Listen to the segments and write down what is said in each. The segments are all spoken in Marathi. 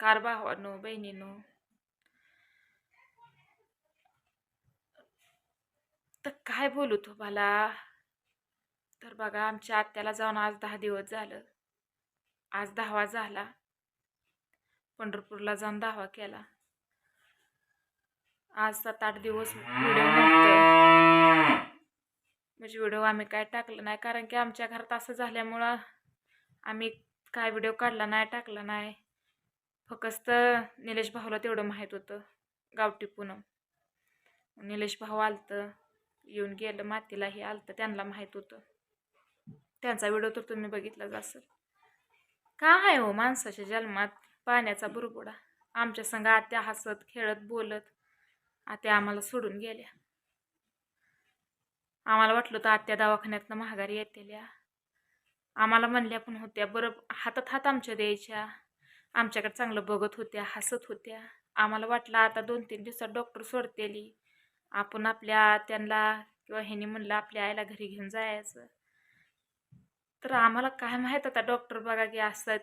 नमस्कार भावानो बहिणीनो तर काय बोलू तुम्हाला? तर बघा आमच्या आत्याला जाऊन आज दहा दिवस झालं. आज दहावा झाला. पंढरपूरला जाऊन दहावा केला. आज सात आठ दिवस व्हिडिओ म्हणजे व्हिडिओ आम्ही काय टाकलं नाही कारण की आमच्या घरात असं झाल्यामुळं आम्ही काय व्हिडिओ काढला नाही टाकला नाही. फक्त निलेश भाऊला तेवढं माहीत होतं. गावठी पुणं निलेश भाऊ आलतं. येऊन गेलं. मातीलाही आलतं. त्यांना माहीत होतं. त्यांचा व्हिडिओ तर तुम्ही बघितलाच असेल. का आहे हो माणसाच्या जन्मात? पाण्याचा बुरबुडा. आमच्या संग आत्या हसत खेळत बोलत. आत्या आम्हाला सोडून गेल्या. आम्हाला वाटलं तर आत्या दवाखान्यातनं महागारी येतेल्या. आम्हाला म्हणल्या पण होत्या बरं हातात हात आमच्या द्यायच्या. आमच्याकडे चांगलं बघत होत्या हसत होत्या. आम्हाला वाटलं आता दोन तीन दिवसात डॉक्टर सोडतेली. आपण आपल्या त्यांना किंवा ह्याने म्हणलं आपल्या आईला घरी घेऊन जायचं. तर आम्हाला काय माहीत आता डॉक्टर बघा की असं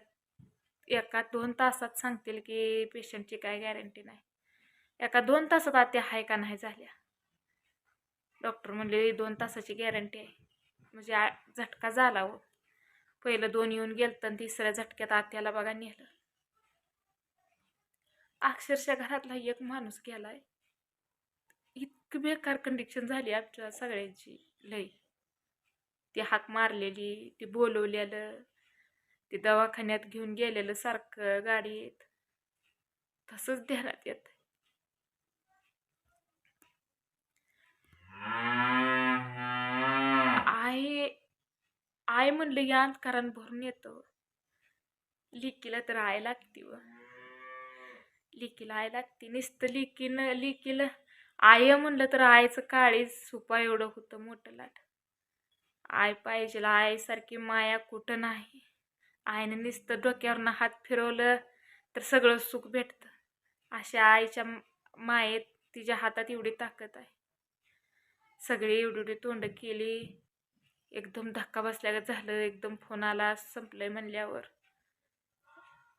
एका दोन तासात सांगतील की पेशंटची काय गॅरंटी नाही. एका दोन तासात आत्या आहे का नाही झाल्या. डॉक्टर म्हणले दोन तासाची गॅरंटी आहे. म्हणजे आ झटका झाला हो. पहिलं दोन येऊन गेलं तर तिसऱ्या झटक्यात आत्याला बघा नेलं. अक्षरशः घरातला एक माणूस गेलाय. इतकी बेकार कंडिशन झाली आमच्या सगळ्यांची. लई. ती हाक मारलेली ती बोलवलेलं ते दवाखान्यात घेऊन गेलेलं सारखं गाडीत. तसंच ध्यानात येत आई आय म्हणलं या अंतकारण भरून येतं. लिकीला तर आय लागते व. लिकीला आय लागते नुसतं लिकीनं लिकीला आय म्हणलं तर आईचं काळीच सुपा एवढं होतं मोठं लाट. आय पाहिजे आईसारखी माया कुठं नाही. आईनं नुसतं डोक्यावरनं हात फिरवलं तर सगळं सुख भेटतं. अशा आईच्या मायेत तिच्या हातात एवढी ताकद आहे. सगळी एवढी एवढी तोंड केली. एकदम धक्का बसल्या झालं. एकदम फोन आला संपलंय म्हणल्यावर.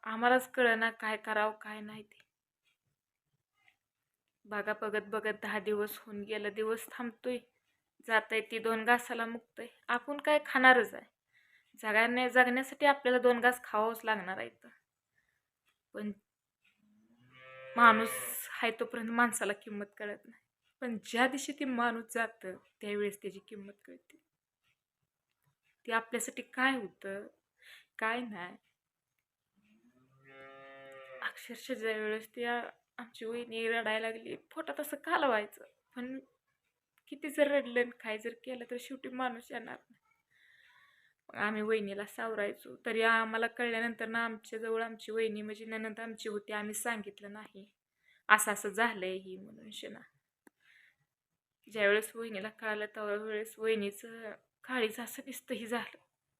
आम्हालाच कळना काय करावं काय नाही ते. बघा बघत बघत दहा दिवस होऊन गेला. दिवस थांबतोय. आहे ती दोन घासाला मुकतोय. आपण काय खाणारच आहे. जगाने जगण्यासाठी आपल्याला दोन घास खावावंच लागणार आहे तर पण माणूस आहे तोपर्यंत माणसाला किंमत कळत नाही. पण ज्या दिवशी ती माणूस जातं त्यावेळेस त्याची किंमत कळते. ते आपल्यासाठी काय होतं काय नाही. अक्षरशः ज्या वेळेस त्या आमची वहिनी रडायला लागली. पोटात असं कालवायचं. पण किती जर रडलं काय जर केलं तर शेवटी माणूस येणार नाही. मग आम्ही वहिनीला सावरायचो. तरी आम्हाला कळल्यानंतर ना आमच्याजवळ आमची वहिनी म्हणजे नंतर आमची होती. आम्ही सांगितलं नाही. असं असं झालंय ही म्हणून शिना. ज्यावेळेस वहिनीला कळालं त्यावेळेस वहिनीचं काळीचं असं दिसतंही झालं.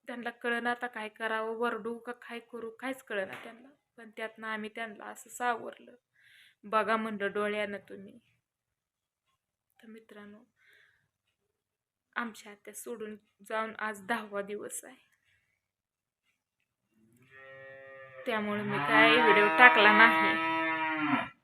त्यांना कळणं आता काय करावं वरडू का काय करू काहीच कळना त्यांना. पण त्यातनं आम्ही त्यांना असं सावरलं. बघा म्हणलं डोळ्यानं तुम्ही. तर मित्रांनो आमच्या आत्या सोडून जाऊन आज दहावा दिवस आहे. त्यामुळे मी काय व्हिडिओ टाकला नाही.